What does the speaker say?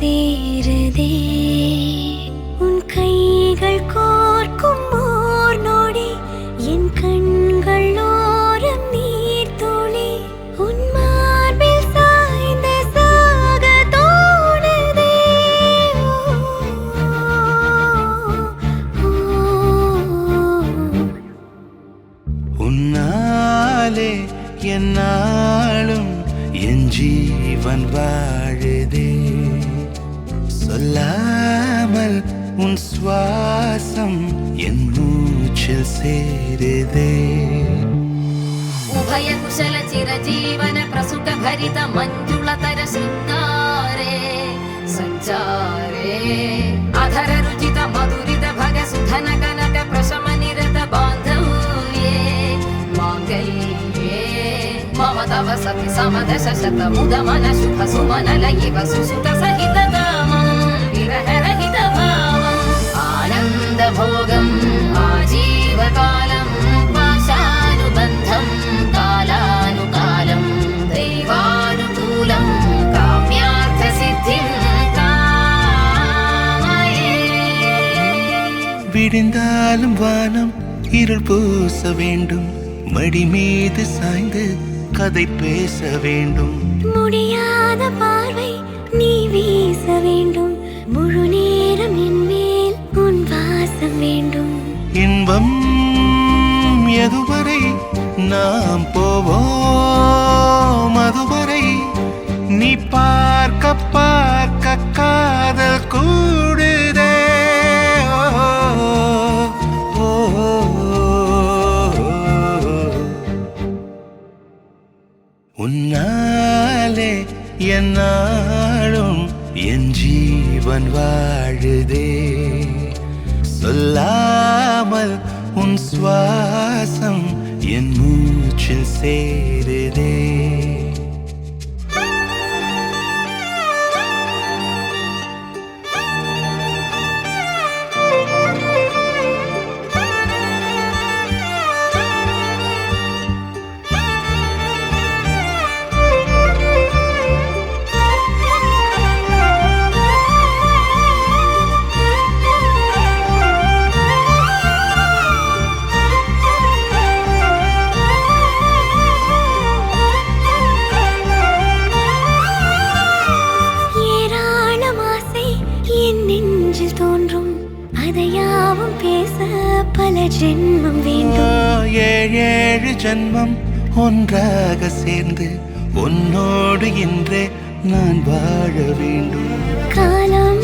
தேடுதே உன் கைகள் கோர்க்கும் ஓர் நொடி என் கண்கள் ஓரம் நீர் துளி. உன் மார்பில் சாய்ந்து சாக தோணுதே. உன்னாலே என்னாலும் என் ஜீவன் வாழுதே. சொல்லாமல் உன் சுவாசம் என் மூச்சில் சேருதே. உபய குஷல சிரஜீவன பிரசுட பரித மஞ்சுள தர சிங்காரே சஞ்சாரே. அधर ருஜித மதுரித பக சுதன கனக பிரசம நிரத பாந்தவ்யே மாங்கல்யே. மம சதி சமதச சத முத சுப சுமன லயிவ சுசுத சகித விடிந்தாலும் வானம் இருள் பூச வேண்டும். மடி மீது சாய்ந்து கதை பேச வேண்டும். முடியாத பார்வை நீ வீச வேண்டும். முழு நேரம் என் மேல் உன் வாசம் வேண்டும். இன்பம் எதுவரை நாம் போவோம்? உன்னாலே என்னாலும் என் ஜீவன் வாழுதே. சொல்லாமல் உன் சுவாசம் என் மூச்சில் சேருதே. பேச பல ஜென்மம் வேண்டும். ஏழேழு ஜன்மம் ஒன்றாக சேர்ந்து உன்னோடு இன்றே நான் வாழ வேண்டும். காலம்